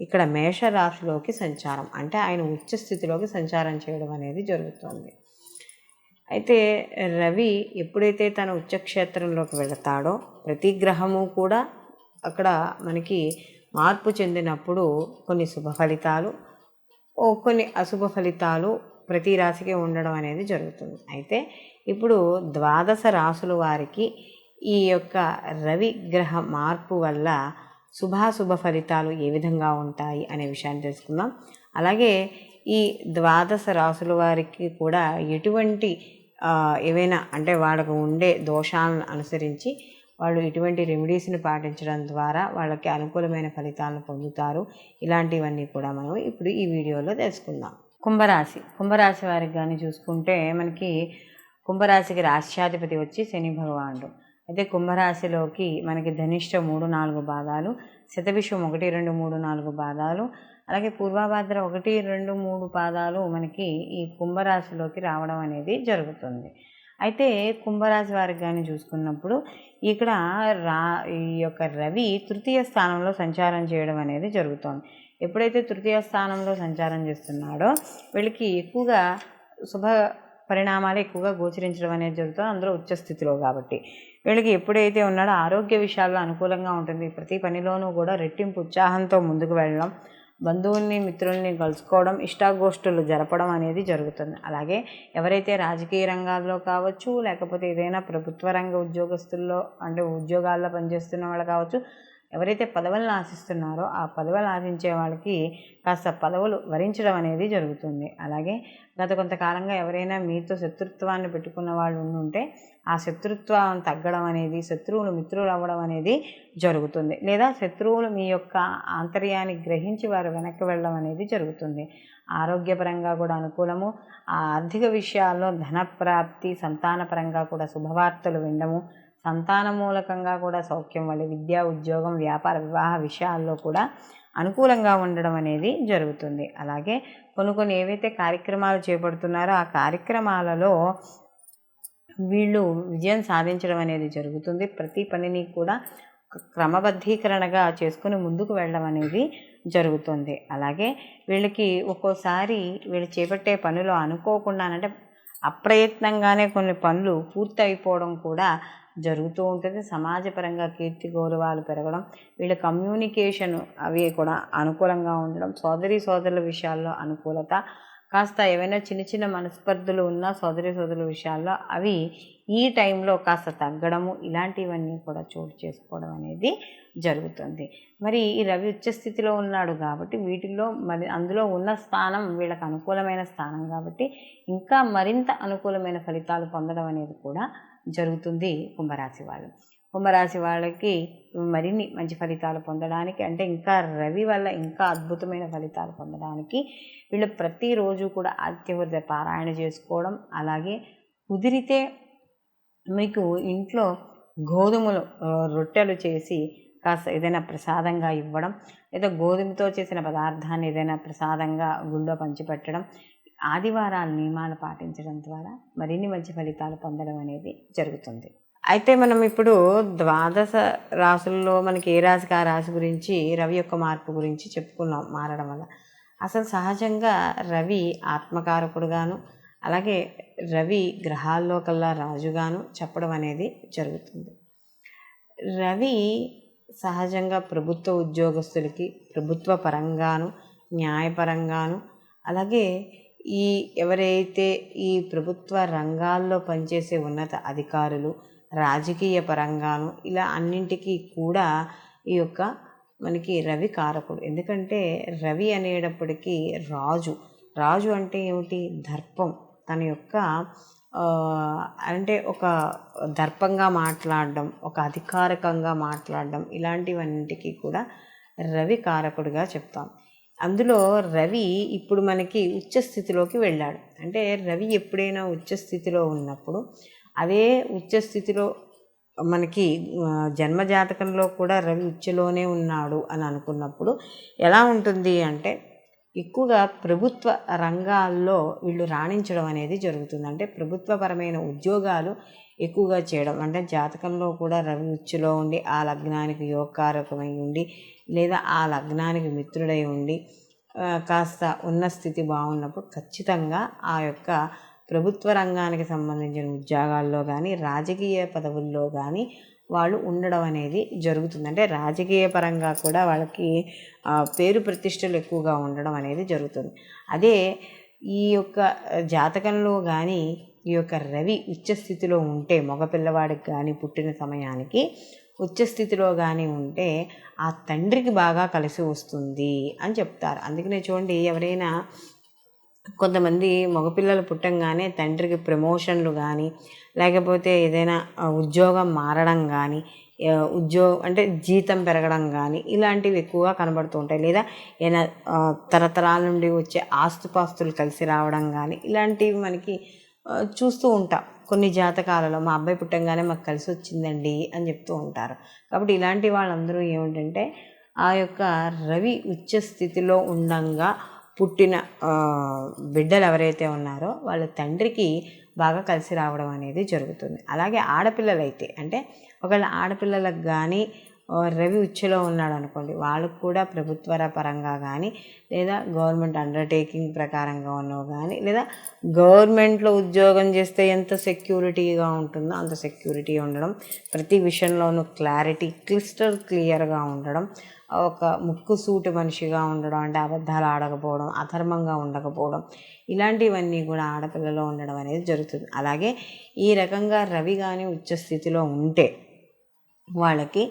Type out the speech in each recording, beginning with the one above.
ఇక్కడ మేషరాశిలోకి సంచారం అంటే ఆయన ఉచ్చ స్థితిలోకి సంచారం చేయడం అనేది జరుగుతుంది. అయితే రవి ఎప్పుడైతే తన ఉచ్చక్షేత్రంలోకి వెళతాడో ప్రతి గ్రహము కూడా అక్కడ మనకి మార్పు చెందినప్పుడు కొన్ని శుభ ఫలితాలు ఓ కొన్ని అశుభ ఫలితాలు ప్రతి రాశికి ఉండడం అనేది జరుగుతుంది. అయితే ఇప్పుడు ద్వాదశ రాసుల వారికి ఈ యొక్క రవి గ్రహ మార్పు వల్ల శుభాశుభ ఫలితాలు ఏ విధంగా ఉంటాయి అనే విషయాన్ని తెలుసుకుందాం. అలాగే ఈ ద్వాదశ రాసుల వారికి కూడా ఎటువంటి ఏవైనా అంటే వాళ్ళకు ఉండే దోషాలను అనుసరించి వాళ్ళు ఇటువంటి రెమెడీస్ని పాటించడం ద్వారా వాళ్ళకి అనుకూలమైన ఫలితాలను పొందుతారు. ఇలాంటివన్నీ కూడా మనం ఇప్పుడు ఈ వీడియోలో తెలుసుకుందాం. కుంభరాశి. కుంభరాశి వారికి కానీ చూసుకుంటే మనకి కుంభరాశికి రాష్ట్రాధిపతి వచ్చి శని భగవానుడు. అయితే కుంభరాశిలోకి మనకి ధనిష్ట మూడు నాలుగు భాగాలు శతవిషం ఒకటి రెండు మూడు నాలుగు భాగాలు అలాగే పూర్వభాద్ర ఒకటి రెండు మూడు పాదాలు మనకి ఈ కుంభరాశిలోకి రావడం అనేది జరుగుతుంది. అయితే కుంభరాశి వారికి కానీ చూసుకున్నప్పుడు ఇక్కడ రా ఈ యొక్క రవి తృతీయ స్థానంలో సంచారం చేయడం అనేది జరుగుతోంది. ఎప్పుడైతే తృతీయ స్థానంలో సంచారం చేస్తున్నాడో వీళ్ళకి ఎక్కువగా శుభ పరిణామాలు ఎక్కువగా గోచరించడం అనేది జరుగుతుంది అందులో ఉచ్చ స్థితిలో కాబట్టి. వీళ్ళకి ఎప్పుడైతే ఉన్నాడో ఆరోగ్య విషయాల్లో అనుకూలంగా ఉంటుంది. ప్రతి పనిలోనూ కూడా రెట్టింపు ఉత్సాహంతో ముందుకు వెళ్ళడం బంధువుల్ని మిత్రుల్ని కలుసుకోవడం ఇష్టాగోష్ఠులు జరపడం అనేది జరుగుతుంది. అలాగే ఎవరైతే రాజకీయ రంగాల్లో కావచ్చు లేకపోతే ఏదైనా ప్రభుత్వ రంగ ఉద్యోగస్తుల్లో అంటే ఉద్యోగాల్లో పనిచేస్తున్న వాళ్ళు కావచ్చు ఎవరైతే పదవులను ఆశిస్తున్నారో ఆ పదవులు ఆశించే వాళ్ళకి కాస్త పదవులు వరించడం అనేది జరుగుతుంది. అలాగే గత కొంతకాలంగా ఎవరైనా మీతో శత్రుత్వాన్ని పెట్టుకున్న వాళ్ళు ఉంటే ఆ శత్రుత్వం తగ్గడం అనేది శత్రువులు మిత్రులు అవ్వడం అనేది జరుగుతుంది. లేదా శత్రువులు మీ యొక్క ఆంతర్యాన్ని గ్రహించి వారు వెనక్కి వెళ్ళడం అనేది జరుగుతుంది. ఆరోగ్యపరంగా కూడా అనుకూలము ఆ ఆర్థిక విషయాల్లో ధనప్రాప్తి సంతానపరంగా కూడా శుభవార్తలు వినడము సంతాన మూలకంగా కూడా సౌఖ్యం వల్ల విద్యా ఉద్యోగం వ్యాపార వివాహ విషయాల్లో కూడా అనుకూలంగా ఉండడం అనేది జరుగుతుంది. అలాగే కొన్ని కొన్ని ఏవైతే కార్యక్రమాలు చేపడుతున్నారో ఆ కార్యక్రమాలలో వీళ్ళు విజయం సాధించడం అనేది జరుగుతుంది. ప్రతి పనిని కూడా క్రమబద్ధీకరణగా చేసుకుని ముందుకు వెళ్ళడం అనేది జరుగుతుంది. అలాగే వీళ్ళకి ఒక్కోసారి వీళ్ళు చేపట్టే పనులు అనుకోకుండానంటే అప్రయత్నంగానే కొన్ని పనులు పూర్తయిపోవడం కూడా జరుగుతూ ఉంటుంది. సమాజపరంగా కీర్తి గౌరవాలు పెరగడం వీళ్ళ కమ్యూనికేషన్ అవి కూడా అనుకూలంగా ఉండడం సోదరి సోదరుల విషయాల్లో అనుకూలత కాస్త ఏవైనా చిన్న చిన్న మనస్పర్ధలు ఉన్న సోదరి సోదరుల విషయాల్లో అవి ఈ టైంలో కాస్త తగ్గడము ఇలాంటివన్నీ కూడా చోటు చేసుకోవడం అనేది జరుగుతుంది. మరి ఈ రవి ఉచ్చ స్థితిలో ఉన్నాడు కాబట్టి వీటిల్లో మరి అందులో ఉన్న స్థానం వీళ్ళకి అనుకూలమైన స్థానం కాబట్టి ఇంకా మరింత అనుకూలమైన ఫలితాలు పొందడం అనేది కూడా జరుగుతుంది కుంభరాశి వాళ్ళు. కుంభరాశి వాళ్ళకి మరిన్ని మంచి ఫలితాలు పొందడానికి అంటే ఇంకా రవి వల్ల ఇంకా అద్భుతమైన ఫలితాలు పొందడానికి వీళ్ళు ప్రతిరోజు కూడా ఆత్యహృదయ పారాయణ చేసుకోవడం అలాగే కుదిరితే మీకు ఇంట్లో గోధుమలు రొట్టెలు చేసి కాస్త ఏదైనా ప్రసాదంగా ఇవ్వడం లేదా గోధుమతో చేసిన పదార్థాన్ని ఏదైనా ప్రసాదంగా గుళ్ళో పంచిపెట్టడం ఆదివారాల నియమాలు పాటించడం ద్వారా మరిన్ని మంచి ఫలితాలు పొందడం అనేది జరుగుతుంది. అయితే మనం ఇప్పుడు ద్వాదశ రాసుల్లో మనకి ఏ రాశికి ఆ రాశి గురించి రవి యొక్క మార్పు గురించి చెప్పుకున్నాం మారడం వల్ల. అసలు సహజంగా రవి ఆత్మకారకుడుగాను అలాగే రవి గ్రహాల్లో కల్లా రాజుగాను చెప్పడం అనేది జరుగుతుంది. రవి సహజంగా ప్రభుత్వ ఉద్యోగస్తులకి ప్రభుత్వ పరంగాను న్యాయపరంగాను అలాగే ఈ ఎవరైతే ఈ ప్రభుత్వ రంగాల్లో పనిచేసే ఉన్నత అధికారులు రాజకీయ పరంగాను ఇలా అన్నింటికీ కూడా ఈ యొక్క మనకి రవి కారకుడు. ఎందుకంటే రవి అనేటప్పటికీ రాజు. రాజు అంటే ఏమిటి? దర్పం. తన యొక్క అంటే ఒక దర్పంగా మాట్లాడడం ఒక అధికారికంగా మాట్లాడడం ఇలాంటివన్నింటికి కూడా రవి కారకుడిగా చెప్తాం. అందులో రవి ఇప్పుడు మనకి ఉచ్చస్థితిలోకి వెళ్ళాడు. అంటే రవి ఎప్పుడైనా ఉచ్చస్థితిలో ఉన్నప్పుడు అదే ఉచ్చస్థితిలో మనకి జన్మజాతకంలో కూడా రవి ఉచ్చలోనే ఉన్నాడు అని అనుకున్నప్పుడు ఎలా ఉంటుంది అంటే ఎక్కువగా ప్రభుత్వ రంగాల్లో వీళ్ళు రాణించడం అనేది జరుగుతుంది. అంటే ప్రభుత్వపరమైన ఉద్యోగాలు ఎక్కువగా చేయడం. అంటే జాతకంలో కూడా రవి ఉచ్చులో ఉండి ఆ లగ్నానికి యోగకారకమై ఉండి లేదా ఆ లగ్నానికి మిత్రుడై ఉండి కాస్త ఉన్న స్థితి బాగున్నప్పుడు ఖచ్చితంగా ఆ యొక్క ప్రభుత్వ రంగానికి సంబంధించిన ఉద్యోగాల్లో కానీ రాజకీయ పదవుల్లో కానీ వాళ్ళు ఉండడం అనేది జరుగుతుంది. అంటే రాజకీయ పరంగా కూడా వాళ్ళకి పేరు ప్రతిష్టలు ఎక్కువగా ఉండడం అనేది జరుగుతుంది. అదే ఈ యొక్క జాతకంలో కానీ ఈ యొక్క రవి ఉచ్చస్థితిలో ఉంటే మగపిల్లవాడికి కానీ పుట్టిన సమయానికి ఉచ్చస్థితిలో కానీ ఉంటే ఆ తండ్రికి బాగా కలిసి వస్తుంది అని చెప్తారు. అందుకనే చూడండి ఎవరైనా కొంతమంది మగపిల్లలు పుట్టంగానే తండ్రికి ప్రమోషన్లు కానీ లేకపోతే ఏదైనా ఉద్యోగం మారడం కానీ ఉద్యోగం అంటే జీతం పెరగడం కానీ ఇలాంటివి ఎక్కువగా కనబడుతూ ఉంటాయి. లేదా ఏదైనా తరతరాల నుండి వచ్చే ఆస్తుపాస్తులు కలిసి రావడం కానీ ఇలాంటివి మనకి చూస్తూ ఉంటాం. కొన్ని జాతకాలలో మా అబ్బాయి పుట్టంగానే మాకు కలిసి వచ్చిందండి అని చెప్తూ ఉంటారు. కాబట్టి ఇలాంటి వాళ్ళందరూ ఏమిటంటే ఆ యొక్క రవి ఉచ్చ స్థితిలో ఉండంగా పుట్టిన బిడ్డలు ఎవరైతే ఉన్నారో వాళ్ళ తండ్రికి బాగా కలిసి రావడం అనేది జరుగుతుంది. అలాగే ఆడపిల్లలైతే అంటే ఒకవేళ ఆడపిల్లలకు కానీ రవి ఉచ్చులో ఉన్నాడు అనుకోండి వాళ్ళకు కూడా ప్రభుత్వ పరంగా కానీ లేదా గవర్నమెంట్ అండర్టేకింగ్ ప్రకారంగా ఉన్నవి కానీ లేదా గవర్నమెంట్లో ఉద్యోగం చేస్తే ఎంత సెక్యూరిటీగా ఉంటుందో అంత సెక్యూరిటీ ఉండడం ప్రతి విషయంలోనూ క్లారిటీ క్లిస్టర్ క్లియర్గా ఉండడం ఒక ముక్కు సూటు మనిషిగా ఉండడం అంటే అబద్ధాలు ఆడకపోవడం అధర్మంగా ఉండకపోవడం ఇలాంటివన్నీ కూడా ఆడపిల్లలో ఉండడం అనేది జరుగుతుంది. అలాగే ఈ రకంగా రవి కానీ ఉచ్చ స్థితిలో ఉంటే వాళ్ళకి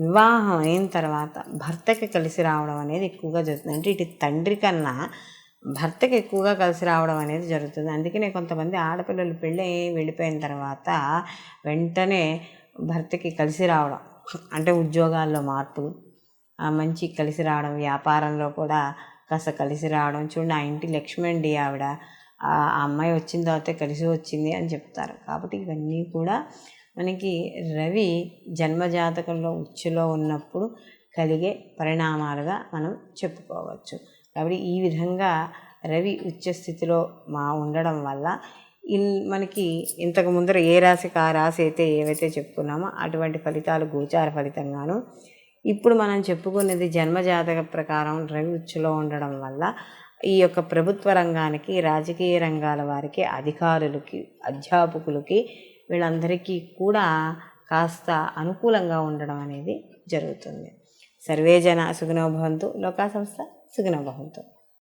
వివాహం అయిన తర్వాత భర్తకి కలిసి రావడం అనేది ఎక్కువగా జరుగుతుంది. అంటే ఇటు తండ్రి కన్నా భర్తకి ఎక్కువగా కలిసి రావడం అనేది జరుగుతుంది. అందుకనే కొంతమంది ఆడపిల్లలు పెళ్ళి వెళ్ళిపోయిన తర్వాత వెంటనే భర్తకి కలిసి రావడం అంటే ఉద్యోగాల్లో మార్పులు ఆ, మంచి కలిసి రావడం వ్యాపారంలో కూడా కాస్త కలిసి రావడం. చూడండి ఆ ఇంటి లక్ష్మి అండి ఆవిడ. ఆ ఆ అమ్మాయి వచ్చిన తర్వాతే కలిసి వచ్చింది అని చెప్తారు. కాబట్టి ఇవన్నీ కూడా మనకి రవి జన్మజాతకంలో ఉచ్చులో ఉన్నప్పుడు కలిగే పరిణామాలుగా మనం చెప్పుకోవచ్చు. కాబట్టి ఈ విధంగా రవి ఉచ్చ స్థితిలో మా ఉండడం వల్ల ఇల్ మనకి ఇంతకు ముందర ఏ రాశికి ఆ రాశి అయితే ఏవైతే చెప్పుకున్నామో అటువంటి ఫలితాలు గోచార ఫలితంగాను. ఇప్పుడు మనం చెప్పుకునేది జన్మజాతక ప్రకారం రవి ఉచ్చులో ఉండడం వల్ల ఈ యొక్క ప్రభుత్వ రంగానికి రాజకీయ రంగాల వారికి అధికారులకి అధ్యాపకులకి వీళ్ళందరికీ కూడా కాస్త అనుకూలంగా ఉండడం అనేది జరుగుతుంది. సర్వే జన సుఖినో భవంతు. లోకా సంస్థ సుఖినో భవంతు.